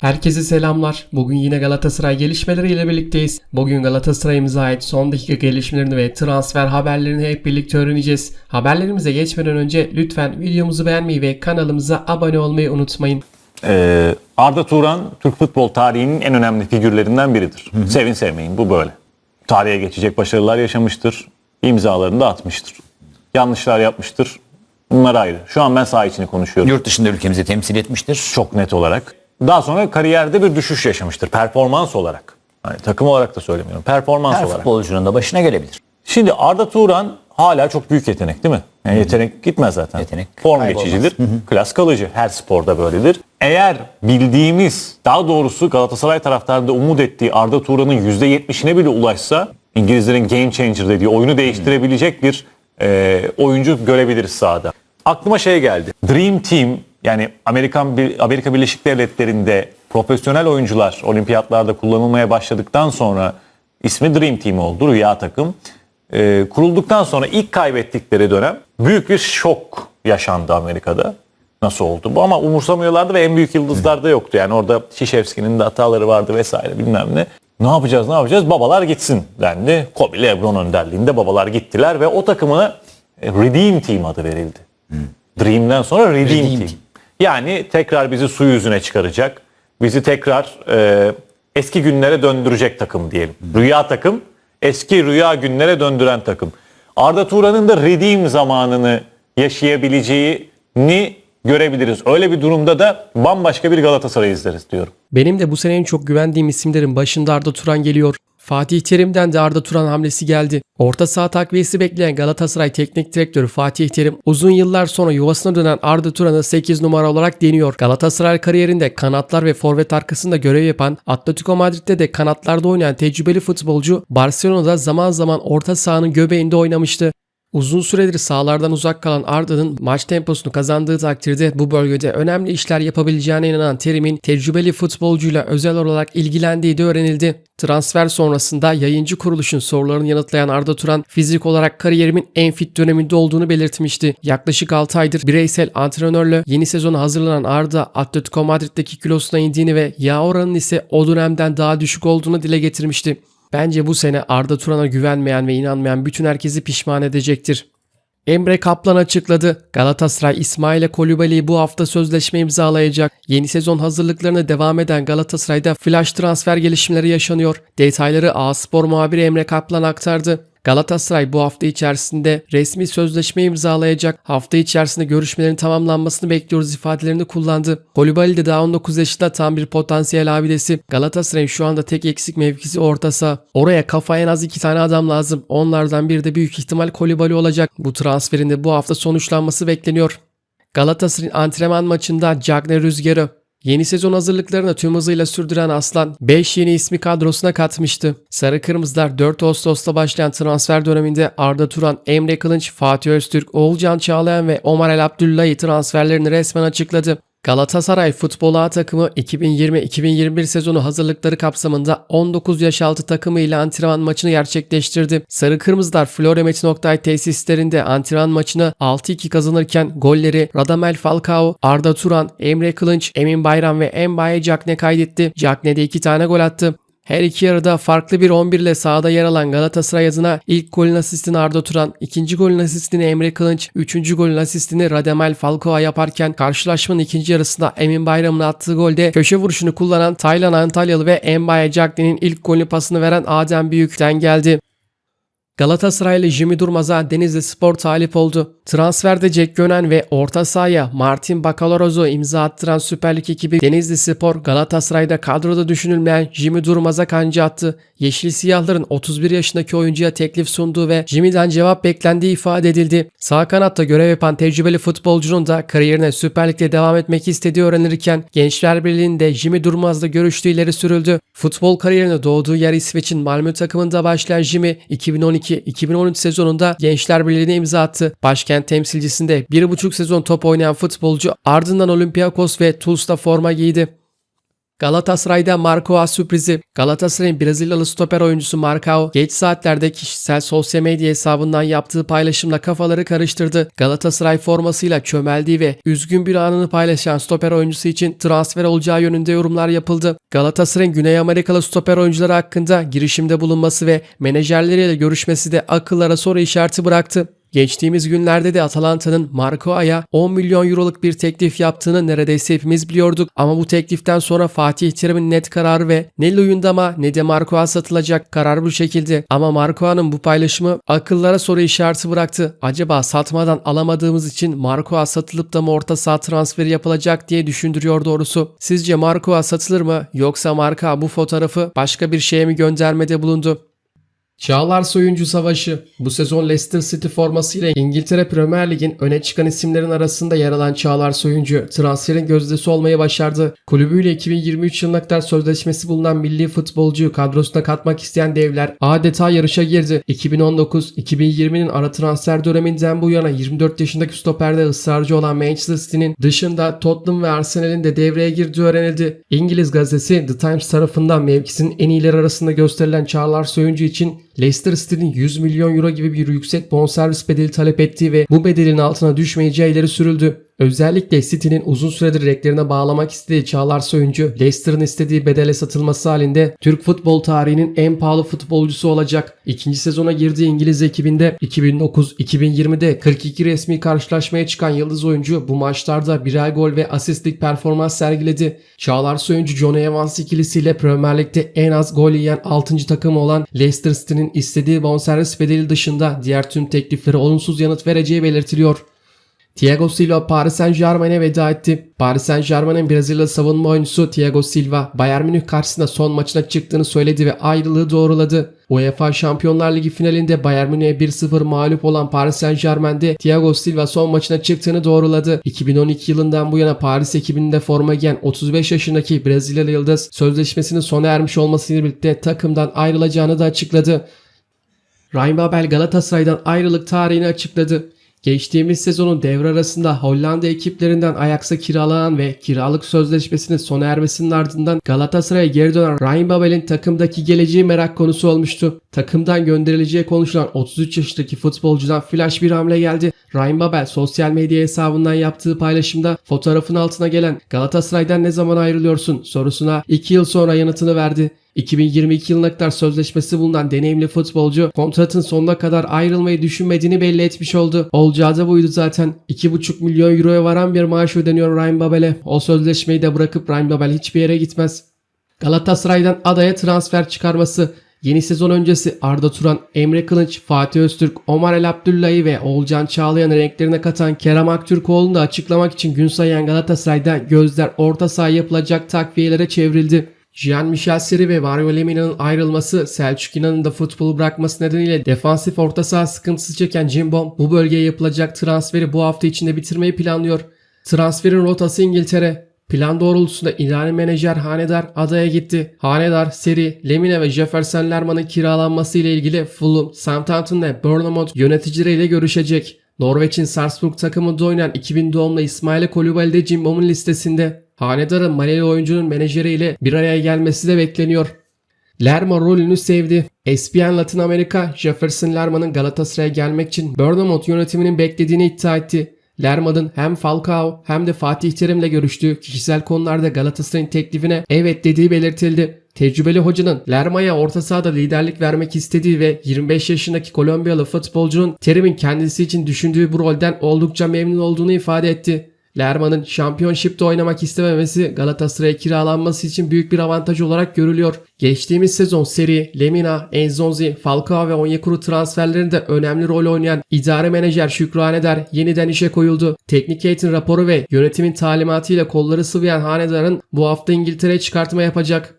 Herkese selamlar. Bugün yine Galatasaray gelişmeleriyle birlikteyiz. Bugün Galatasaray'ımıza ait son dakika gelişmelerini ve transfer haberlerini hep birlikte öğreneceğiz. Haberlerimize geçmeden önce lütfen videomuzu beğenmeyi ve kanalımıza abone olmayı unutmayın. Ee, Arda Turan Türk futbol tarihinin en önemli figürlerinden biridir. Sevin sevmeyin bu böyle. Tarihe geçecek başarılar yaşamıştır. İmzalarını da atmıştır. Yanlışlar yapmıştır. Bunlar ayrı. Şu an ben saha içini konuşuyorum. Yurt dışında ülkemizi temsil etmiştir. Çok net olarak. Daha sonra kariyerde bir düşüş yaşamıştır. Performans olarak. Hani takım olarak da söylemiyorum. Performans Her olarak. futbolcunun da başına gelebilir. Şimdi Arda Turan hala çok büyük yetenek değil mi? Yani yetenek gitmez zaten. Yetenek Form kaybolmaz. geçicidir. Klas kalıcı. Her sporda böyledir. Eğer bildiğimiz, daha doğrusu Galatasaray taraftarında umut ettiği Arda Turan'ın %70'ine bile ulaşsa İngilizlerin game changer dediği oyunu değiştirebilecek bir e, oyuncu görebiliriz sahada. Aklıma şey geldi. Dream Team yani Amerikan Bir- Amerika Birleşik Devletleri'nde profesyonel oyuncular olimpiyatlarda kullanılmaya başladıktan sonra ismi Dream Team oldu. Rüya takım. Ee, kurulduktan sonra ilk kaybettikleri dönem büyük bir şok yaşandı Amerika'da. Nasıl oldu bu ama umursamıyorlardı ve en büyük yıldızlar da yoktu. Yani orada Şişevski'nin de hataları vardı vesaire bilmem ne. Ne yapacağız ne yapacağız babalar gitsin dendi. Kobe Lebron önderliğinde babalar gittiler ve o takımına e, Redeem Team adı verildi. Dream'den sonra Redeem, Redeem Team. Team. Yani tekrar bizi su yüzüne çıkaracak. Bizi tekrar e, eski günlere döndürecek takım diyelim. Rüya takım, eski rüya günlere döndüren takım. Arda Turan'ın da redeem zamanını yaşayabileceğini görebiliriz. Öyle bir durumda da bambaşka bir Galatasaray izleriz diyorum. Benim de bu sene en çok güvendiğim isimlerin başında Arda Turan geliyor. Fatih Terim'den de Arda Turan hamlesi geldi. Orta saha takviyesi bekleyen Galatasaray Teknik Direktörü Fatih Terim uzun yıllar sonra yuvasına dönen Arda Turan'ı 8 numara olarak deniyor. Galatasaray kariyerinde kanatlar ve forvet arkasında görev yapan Atletico Madrid'de de kanatlarda oynayan tecrübeli futbolcu Barcelona'da zaman zaman orta sahanın göbeğinde oynamıştı. Uzun süredir sahalardan uzak kalan Arda'nın maç temposunu kazandığı takdirde bu bölgede önemli işler yapabileceğine inanan Terim'in tecrübeli futbolcuyla özel olarak ilgilendiği de öğrenildi. Transfer sonrasında yayıncı kuruluşun sorularını yanıtlayan Arda Turan fizik olarak kariyerimin en fit döneminde olduğunu belirtmişti. Yaklaşık 6 aydır bireysel antrenörle yeni sezona hazırlanan Arda Atletico Madrid'deki kilosuna indiğini ve yağ oranının ise o dönemden daha düşük olduğunu dile getirmişti. Bence bu sene Arda Turan'a güvenmeyen ve inanmayan bütün herkesi pişman edecektir. Emre Kaplan açıkladı. Galatasaray İsmail Kolibali'yi bu hafta sözleşme imzalayacak. Yeni sezon hazırlıklarına devam eden Galatasaray'da flash transfer gelişmeleri yaşanıyor. Detayları A Spor muhabiri Emre Kaplan aktardı. Galatasaray bu hafta içerisinde resmi sözleşme imzalayacak. Hafta içerisinde görüşmelerin tamamlanmasını bekliyoruz ifadelerini kullandı. Kolibali de daha 19 yaşında tam bir potansiyel abidesi. Galatasaray'ın şu anda tek eksik mevkisi orta saha. Oraya kafa en az iki tane adam lazım. Onlardan biri de büyük ihtimal Kolibali olacak. Bu transferin de bu hafta sonuçlanması bekleniyor. Galatasaray'ın antrenman maçında Cagney Rüzgar'ı Yeni sezon hazırlıklarını tüm hızıyla sürdüren Aslan 5 yeni ismi kadrosuna katmıştı. Sarı Kırmızılar 4 Ağustos'ta başlayan transfer döneminde Arda Turan, Emre Kılınç, Fatih Öztürk, Oğulcan Çağlayan ve Omar El Abdullahi transferlerini resmen açıkladı. Galatasaray Futbol A takımı 2020-2021 sezonu hazırlıkları kapsamında 19 yaş altı takımı ile antrenman maçını gerçekleştirdi. Sarı Kırmızılar Florya Metin Oktay tesislerinde antrenman maçını 6-2 kazanırken golleri Radamel Falcao, Arda Turan, Emre Kılınç, Emin Bayram ve Embaye Cakne kaydetti. Cakne de 2 tane gol attı. Her iki yarıda farklı bir 11 ile sahada yer alan Galatasaray adına ilk golün asistini Arda Turan, ikinci golün asistini Emre Kılınç, üçüncü golün asistini Radamel Falcao yaparken karşılaşmanın ikinci yarısında Emin Bayram'ın attığı golde köşe vuruşunu kullanan Taylan Antalyalı ve Embaye Cagney'in ilk golünü pasını veren Adem Büyük'ten geldi. Galatasaraylı Jimmy Durmaz'a Denizli Spor talip oldu. Transferde Jack Gönen ve orta sahaya Martin Bacaloroz'u imza attıran Süper Lig ekibi Denizli Spor Galatasaray'da kadroda düşünülmeyen Jimmy Durmaz'a kanca attı. Yeşil Siyahların 31 yaşındaki oyuncuya teklif sunduğu ve Jimmy'den cevap beklendiği ifade edildi. Sağ kanatta görev yapan tecrübeli futbolcunun da kariyerine Süper Lig'de devam etmek istediği öğrenilirken Gençler Birliği'nde Jimmy Durmaz'la görüştüğü ileri sürüldü. Futbol kariyerine doğduğu yer İsveç'in Malmö takımında başlayan Jimmy 2012-2013 sezonunda Gençler Birliği'ne imza attı. Başkent temsilcisinde 1,5 sezon top oynayan futbolcu ardından Olympiakos ve Tuls'ta forma giydi. Galatasaray'da Marco sürprizi. Galatasaray'ın Brezilyalı stoper oyuncusu Marcao geç saatlerde kişisel sosyal medya hesabından yaptığı paylaşımla kafaları karıştırdı. Galatasaray formasıyla çömeldiği ve üzgün bir anını paylaşan stoper oyuncusu için transfer olacağı yönünde yorumlar yapıldı. Galatasaray'ın Güney Amerikalı stoper oyuncuları hakkında girişimde bulunması ve menajerleriyle görüşmesi de akıllara soru işareti bıraktı. Geçtiğimiz günlerde de Atalanta'nın Marco Aya 10 milyon euroluk bir teklif yaptığını neredeyse hepimiz biliyorduk ama bu tekliften sonra Fatih Terim'in net kararı ve ne Luyendam'a ne de Marco'a satılacak karar bu şekilde. Ama Marco'nun bu paylaşımı akıllara soru işareti bıraktı. Acaba satmadan alamadığımız için Marco'a satılıp da mı orta saha transferi yapılacak diye düşündürüyor doğrusu. Sizce Marco'a satılır mı yoksa Marco bu fotoğrafı başka bir şeye mi göndermede bulundu? Çağlar Soyuncu Savaşı Bu sezon Leicester City formasıyla İngiltere Premier Lig'in öne çıkan isimlerin arasında yer alan Çağlar Soyuncu transferin gözdesi olmayı başardı. Kulübüyle 2023 yılına kadar sözleşmesi bulunan milli futbolcuyu kadrosuna katmak isteyen devler adeta yarışa girdi. 2019-2020'nin ara transfer döneminden bu yana 24 yaşındaki stoperde ısrarcı olan Manchester City'nin dışında Tottenham ve Arsenal'in de devreye girdiği öğrenildi. İngiliz gazetesi The Times tarafından mevkisinin en iyileri arasında gösterilen Çağlar Soyuncu için Leicester City'nin 100 milyon euro gibi bir yüksek bonservis bedeli talep ettiği ve bu bedelin altına düşmeyeceği ileri sürüldü. Özellikle City'nin uzun süredir reklerine bağlamak istediği Çağlar Soyuncu, Leicester'ın istediği bedele satılması halinde Türk futbol tarihinin en pahalı futbolcusu olacak. İkinci sezona girdiği İngiliz ekibinde 2009-2020'de 42 resmi karşılaşmaya çıkan yıldız oyuncu bu maçlarda birer gol ve asistlik performans sergiledi. Çağlar Soyuncu John Evans ikilisiyle Premier Lig'de en az gol yiyen 6. takım olan Leicester City'nin istediği bonservis bedeli dışında diğer tüm tekliflere olumsuz yanıt vereceği belirtiliyor. Thiago Silva Paris Saint Germain'e veda etti. Paris Saint Germain'in Brezilya savunma oyuncusu Thiago Silva Bayern Münih karşısında son maçına çıktığını söyledi ve ayrılığı doğruladı. UEFA Şampiyonlar Ligi finalinde Bayern Münih'e 1-0 mağlup olan Paris Saint Germain'de Thiago Silva son maçına çıktığını doğruladı. 2012 yılından bu yana Paris ekibinde forma giyen 35 yaşındaki Brezilyalı yıldız sözleşmesinin sona ermiş olmasıyla birlikte takımdan ayrılacağını da açıkladı. Ryan Babel Galatasaray'dan ayrılık tarihini açıkladı. Geçtiğimiz sezonun devre arasında Hollanda ekiplerinden Ajax'a kiralanan ve kiralık sözleşmesinin sona ermesinin ardından Galatasaray'a geri dönen Ryan Babel'in takımdaki geleceği merak konusu olmuştu. Takımdan gönderileceği konuşulan 33 yaşındaki futbolcudan flash bir hamle geldi. Ryan Babel sosyal medya hesabından yaptığı paylaşımda fotoğrafın altına gelen Galatasaray'dan ne zaman ayrılıyorsun sorusuna 2 yıl sonra yanıtını verdi. 2022 yılına kadar sözleşmesi bulunan deneyimli futbolcu kontratın sonuna kadar ayrılmayı düşünmediğini belli etmiş oldu. Olacağı da buydu zaten. 2,5 milyon euroya varan bir maaş ödeniyor Ryan Babel'e. O sözleşmeyi de bırakıp Ryan Babel hiçbir yere gitmez. Galatasaray'dan adaya transfer çıkarması Yeni sezon öncesi Arda Turan, Emre Kılınç, Fatih Öztürk, Omar El Abdullahi ve Oğulcan Çağlayan'ı renklerine katan Kerem Aktürkoğlu'nu da açıklamak için gün sayan Galatasaray'da gözler orta saha yapılacak takviyelere çevrildi. Jean-Michel Seri ve Mario Lemina'nın ayrılması, Selçuk İnan'ın da futbolu bırakması nedeniyle defansif orta saha sıkıntısı çeken Cimbom bu bölgeye yapılacak transferi bu hafta içinde bitirmeyi planlıyor. Transferin rotası İngiltere. Plan doğrultusunda idari menajer Hanedar adaya gitti. Hanedar, Seri, Lemina ve Jefferson Lerman'ın kiralanması ile ilgili Fulham, Southampton ve Bournemouth yöneticileriyle görüşecek. Norveç'in Salzburg takımında oynayan 2000 doğumlu İsmail Kolibali de Cimbom'un listesinde. Hanedar'ın Maleli oyuncunun menajeriyle bir araya gelmesi de bekleniyor. Lerma rolünü sevdi. ESPN Latin Amerika, Jefferson Lerma'nın Galatasaray'a gelmek için Bournemouth yönetiminin beklediğini iddia etti. Lerma'nın hem Falcao hem de Fatih Terim'le görüştüğü kişisel konularda Galatasaray'ın teklifine evet dediği belirtildi. Tecrübeli hocanın Lerma'ya orta sahada liderlik vermek istediği ve 25 yaşındaki Kolombiyalı futbolcunun Terim'in kendisi için düşündüğü bu rolden oldukça memnun olduğunu ifade etti. Lerman'ın şampiyonşipte oynamak istememesi Galatasaray'a kiralanması için büyük bir avantaj olarak görülüyor. Geçtiğimiz sezon Seri, Lemina, Enzonzi, Falcao ve Onyekuru transferlerinde önemli rol oynayan idare menajer Şükrü Haneder yeniden işe koyuldu. Teknik heyetin raporu ve yönetimin talimatıyla kolları sıvayan Hanedar'ın bu hafta İngiltere'ye çıkartma yapacak.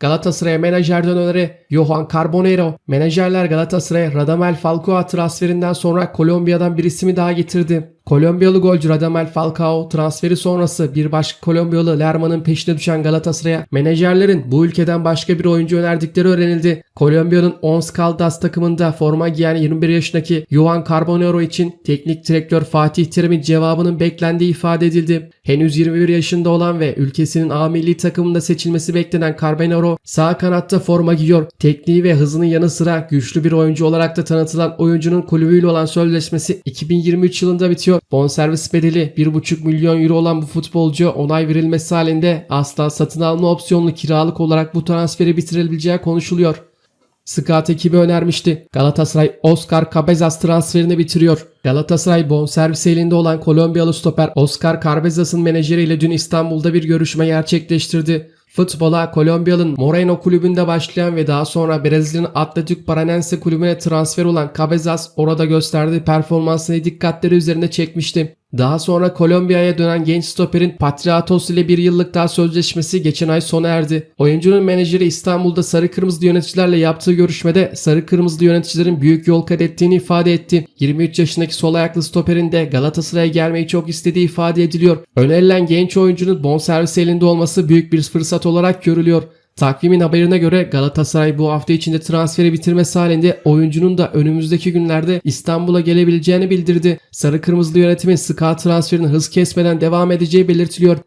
Galatasaray'a menajerden öneri Johan Carbonero. Menajerler Galatasaray'a Radamel Falcao transferinden sonra Kolombiya'dan bir ismi daha getirdi. Kolombiyalı golcü Radamel Falcao transferi sonrası bir başka Kolombiyalı Lerman'ın peşine düşen Galatasaray'a menajerlerin bu ülkeden başka bir oyuncu önerdikleri öğrenildi. Kolombiya'nın Ons Caldas takımında forma giyen 21 yaşındaki Juan Carbonero için teknik direktör Fatih Terim'in cevabının beklendiği ifade edildi. Henüz 21 yaşında olan ve ülkesinin A milli takımında seçilmesi beklenen Carbonero sağ kanatta forma giyiyor. Tekniği ve hızının yanı sıra güçlü bir oyuncu olarak da tanıtılan oyuncunun kulübüyle olan sözleşmesi 2023 yılında bitiyor. Bonservis bedeli 1,5 milyon euro olan bu futbolcu onay verilmesi halinde asla satın alma opsiyonlu kiralık olarak bu transferi bitirebileceği konuşuluyor. Scout ekibi önermişti. Galatasaray Oscar Cabezas transferini bitiriyor. Galatasaray bonservis elinde olan Kolombiyalı stoper Oscar Cabezas'ın menajeriyle dün İstanbul'da bir görüşme gerçekleştirdi. Futbola Kolombiyalı'nın Moreno kulübünde başlayan ve daha sonra Brezilya'nın Atletic Paranense kulübüne transfer olan Cabezas orada gösterdiği performansını dikkatleri üzerine çekmişti. Daha sonra Kolombiya'ya dönen genç stoperin Patriatos ile bir yıllık daha sözleşmesi geçen ay sona erdi. Oyuncunun menajeri İstanbul'da Sarı Kırmızılı yöneticilerle yaptığı görüşmede Sarı Kırmızılı yöneticilerin büyük yol kat ettiğini ifade etti. 23 yaşındaki sol ayaklı stoperin de Galatasaray'a gelmeyi çok istediği ifade ediliyor. Önerilen genç oyuncunun bonservis elinde olması büyük bir fırsat olarak görülüyor. Takvimin haberine göre Galatasaray bu hafta içinde transferi bitirmesi halinde oyuncunun da önümüzdeki günlerde İstanbul'a gelebileceğini bildirdi. Sarı Kırmızılı yönetimin Ska transferinin hız kesmeden devam edeceği belirtiliyor.